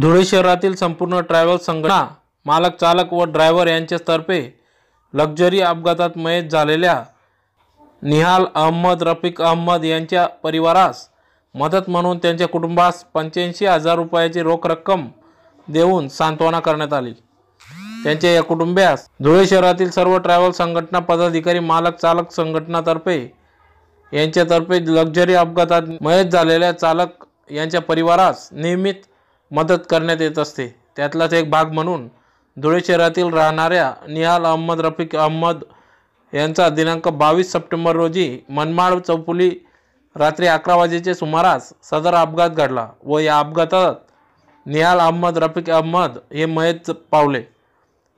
शहरातील संपूर्ण ट्रॅव्हल्स संघटना मालक चालक व ड्रायव्हर यांच्यातर्फे लक्झरी अपघातात मयत झालेल्या निहाल अहमद रफिक अहमद यांच्या परिवारास मदत म्हणून त्यांच्या कुटुंबास पंच्याऐंशी हजार रुपयाची रोख रक्कम देऊन सांत्वना करण्यात आली. त्यांच्या या कुटुंबियास धुळे शहरातील सर्व ट्रॅव्हल संघटना पदाधिकारी मालक चालक संघटनातर्फे यांच्यातर्फे लक्झरी अपघातात मयत झालेल्या चालक यांच्या परिवारास नियमित मदत करण्यात येत असते. त्यातलाच एक भाग म्हणून धुळे शहरातील राहणाऱ्या निहाल अहमद रफिक अहमद यांचा दिनांक बावीस सप्टेंबर रोजी मनमाड चौफुली रात्री अकरा वाजेच्या सुमारास सदर अपघात घडला व या अपघातात निहाल अहमद रफिक अहमद हे मयत पावले.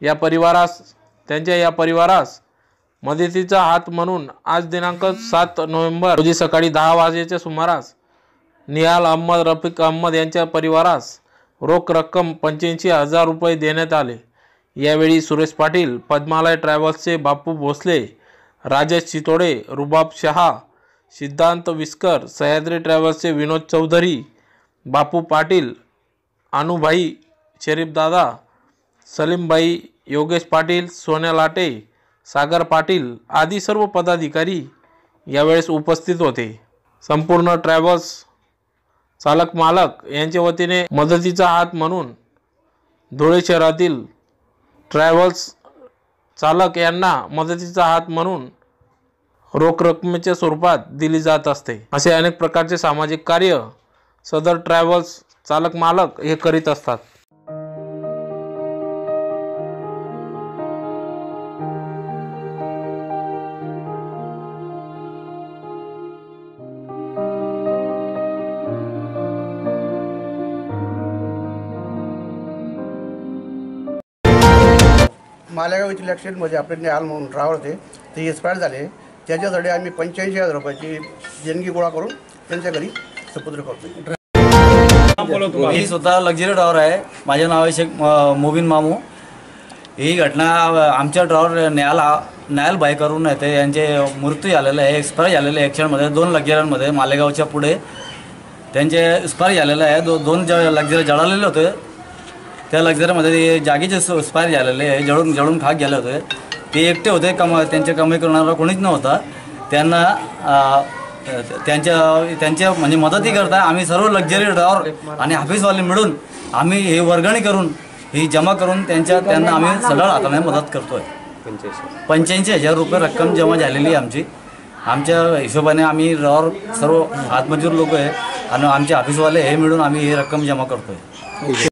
या परिवारास त्यांच्या या परिवारास मदतीचा हात म्हणून आज दिनांक सात नोव्हेंबर रोजी सकाळी दहा वाजेच्या सुमारास निहाल अहमद रफिक अहमद यांच्या परिवारास रोख रक्कम पंच्याऐंशी हजार रुपये देण्यात आले. यावेळी सुरेश पाटील पद्मालय ट्रॅव्हल्सचे बापू भोसले राजेश चितोडे रुबाब शहा सिद्धांत विस्कर सह्याद्री ट्रॅव्हल्सचे विनोद चौधरी बापू पाटील अनुभाई शरीफदादा सलीमबाई योगेश पाटील सोन्या लाटे सागर पाटील आदी सर्व पदाधिकारी यावेळेस उपस्थित होते. संपूर्ण ट्रॅव्हल्स चालक मालक यांच्या वतीने मदतीचा हात म्हणून धुळे शहरातील ट्रॅव्हल्स चालक यांना मदतीचा हात म्हणून रोख रकमेच्या स्वरूपात दिली जात असते. असे अनेक प्रकारचे सामाजिक कार्य सदर ट्रॅव्हल्स चालक मालक हे करीत असतात. मालेगाव येथील ॲक्सिडेंटमध्ये म्हणजे आपले निहाल म्हणून ड्रायव्हर होते ते एक्सपायर झाले. त्याच्यासाठी आम्ही पंच्याऐंशी हजार रुपयाची देणगी गोळा करून त्यांच्या घरी सुपुत्र करतो. मी स्वतः लक्झरी ड्रायव्हर आहे. माझे नाव आहे शेख मोबिन मामू. ही घटना आमच्या ड्रायव्हर न्यायाला न्यायल बाय करून येते. यांचे मृत्यू झालेले आहे एक्सपायर झालेले आहे. ॲक्सिडेंटमध्ये दोन लक्झऱ्यांमध्ये मालेगावच्या पुढे त्यांचे एक्सपायर झालेलं आहे. दो दोन ज लक्झरी जळालेले होते त्या लक्झरीमध्ये ते जागीचे झालेले आहे जळून जळून खाक गेले होते. ते एकटे होते कम त्यांच्या कमाई करणारा कोणीच नव्हता. त्यांना त्यांच्या त्यांच्या म्हणजे मदती करता. आम्ही सर्व लक्झरी ड्रॉवर आणि ऑफिसवाले मिळून आम्ही हे वर्गणी करून ही जमा करून त्यांच्या त्यांना आम्ही सरळ हाताने मदत करतोय. पंच्याऐंशी हजार रुपये रक्कम जमा झालेली आहे आमची. आमच्या हिशोबाने आम्ही ड्रायव्हर सर्व आत्मजूर लोक आहे आणि आमचे ऑफिसवाले हे मिळून आम्ही ही रक्कम जमा करतोय.